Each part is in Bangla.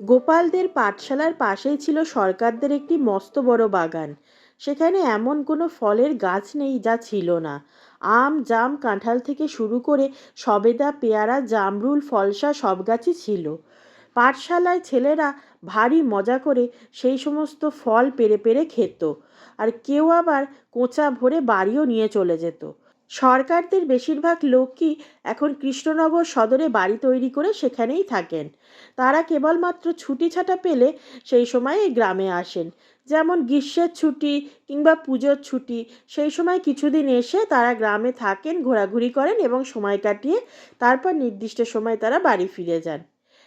গোপালদের পাঠশালার পাশেই ছিল সরকারদের একটি মস্ত বড় বাগান। সেখানে এমন কোনো ফলের গাছ নেই যা ছিল না। আম, জাম, কাঁঠাল থেকে শুরু করে সবেদা, পেয়ারা, জামরুল, ফলসা সব গাছই ছিল। পাঠশালায় ছেলেরা ভারী মজা করে সেই সমস্ত ফল পেরে পেরে খেত। আর কেউ আবার কোঁচা ভরে বাড়িও নিয়ে চলে যেত। সরকারদের বেশিরভাগ লোকই এখন কৃষ্ণনগর সদরে বাড়ি তৈরি করে সেখানেই থাকেন। তারা কেবলমাত্র ছুটি ছাটা পেলে সেই সময় এই গ্রামে আসেন। যেমন গ্রীষ্মের ছুটি কিংবা পুজোর ছুটি, সেই সময় কিছুদিন এসে তারা গ্রামে থাকেন, ঘোরাঘুরি করেন এবং সময় কাটিয়ে তারপর নির্দিষ্ট সময় তারা বাড়ি ফিরে যান।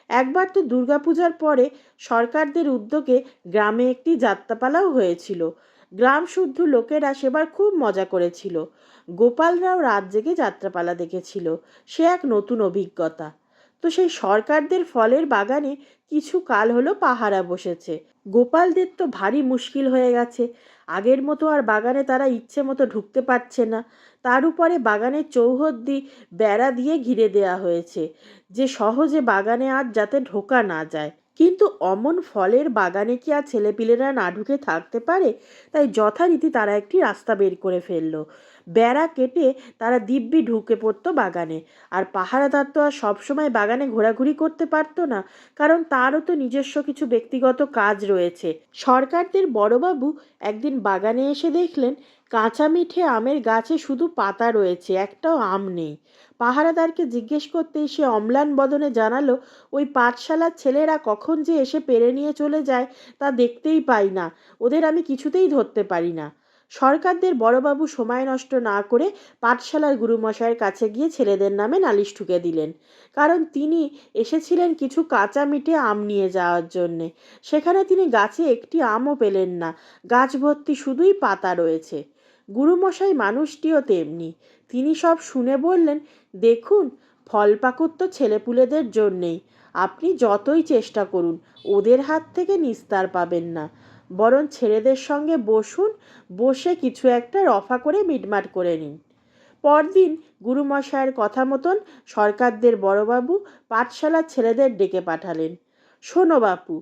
একবার তো দুর্গাপূজার পরে সরকারদের উদ্যোগে গ্রামে একটি যাত্রাপালাও হয়েছিল। গ্রাম শুদ্ধ লোকেরা সেবার খুব মজা করেছিল। গোপালরাও রাত জেগে যাত্রাপালা দেখেছিল। সে এক নতুন অভিজ্ঞতা। তো সেই সরকারদের ফলের বাগানে কিছু কাল হলো পাহারা বসেছে। গোপালদের তো ভারী মুশকিল হয়ে গেছে। আগের মতো আর বাগানে তারা ইচ্ছে মতো ঢুকতে পারছে না। তার উপরে বাগানের চৌহদ্দি বেড়া দিয়ে ঘিরে দেয়া হয়েছে। যে সহজে বাগানে আর যাতে ঢোকা না যায়। কিন্তু অমন ফলের বাগানে কি আর ছেলেপিলেরা না ঢুকে থাকতে পারে? তাই যথারীতি তারা একটি রাস্তা বের করে ফেলল। বেড়া কেটে তারা দিব্যি ঢুকে পড়তো বাগানে। আর পাহারাদার তো আর সবসময় বাগানে ঘোরাঘুরি করতে পারতো না, কারণ তারও তো নিজস্ব কিছু ব্যক্তিগত কাজ রয়েছে। সরকারদের বড়বাবু একদিন বাগানে এসে দেখলেন, কাঁচা মিঠে আমের গাছে শুধু পাতা রয়েছে, একটাও আম নেই। পাহারাদারকে জিজ্ঞেস করতেই সে অম্লান বদনে জানালো, ওই পাঠশালার ছেলেরা কখন যে এসে পেরে নিয়ে চলে যায় তা দেখতেই পাই না। ওদের আমি কিছুতেই ধরতে পারি না। সরকারদের বড়বাবু সময় নষ্ট না করে পাঠশালার গুরুমশাইয়ের কাছে গিয়ে ছেলেদের নামে নালিশ ঠুকে দিলেন। কারণ তিনি এসেছিলেন কিছু কাঁচা মিঠে আম নিয়ে যাওয়ার জন্যে। সেখানে তিনি গাছে একটি আমও পেলেন না। গাছ ভর্তি শুধুই পাতা রয়েছে। গুরুমশাই মানুষটিও তেমনি। তিনি সব শুনে বললেন, দেখুন, ফল পাকুর তো ছেলেপুলেদের জন্যেই। আপনি যতই চেষ্টা করুন, ওদের হাত থেকে নিস্তার পাবেন না। বরং ছেলেদের সঙ্গে বসুন, বসে কিছু একটা রফা করে মিটমাট করে নিন। পরদিন গুরুমশায়ের কথা মতন সরকারদের বড়বাবু পাঠশালার ছেলেদের ডেকে পাঠালেন। শোনো বাপু,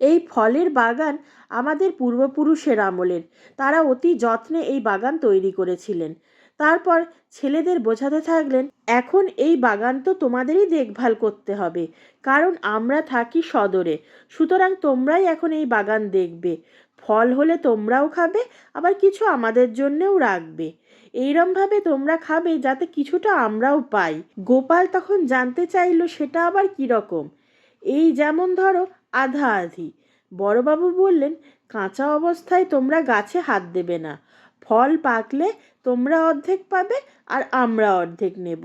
এই ফলের বাগান আমাদের পূর্বপুরুষের আমলের। তারা অতি যত্নে এই বাগান তৈরি করেছিলেন। তারপর ছেলেদের বোঝাতে থাকলেন, এখন এই বাগান তো তোমাদেরই দেখভাল করতে হবে, কারণ আমরা থাকি সদরে, সুতরাং তোমরাই এখন এই বাগান দেখবে। ফল হলে তোমরাও খাবে, আবার কিছু আমাদের জন্যেও রাখবে। এইরমভাবে তোমরা খাবে যাতে কিছুটা আমরাও পাই। গোপাল তখন জানতে চাইলো, সেটা আবার কীরকম এই যেমন ধরো, আধা আধি। বড়বাবু বললেন, কাঁচা অবস্থায় তোমরা গাছে হাত দেবে না। ফল পাকলে তোমরা অর্ধেক পাবে আর আমরা অর্ধেক নেব।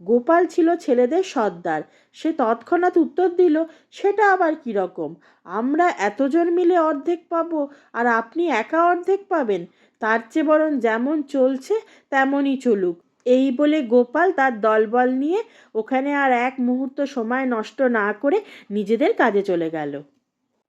গোপাল ছিল ছেলেদের সর্দার। সে তৎক্ষণাৎ উত্তর দিল, সেটা আবার কীরকম আমরা এতজন মিলে অর্ধেক পাবো আর আপনি একা অর্ধেক পাবেন। তার চেয়ে বরং যেমন চলছে, তেমনই চলুক। এই বলে গোপাল তার দলবল নিয়ে ওখানে আর এক মুহূর্ত সময় নষ্ট না করে নিজেদের কাজে চলে গেল।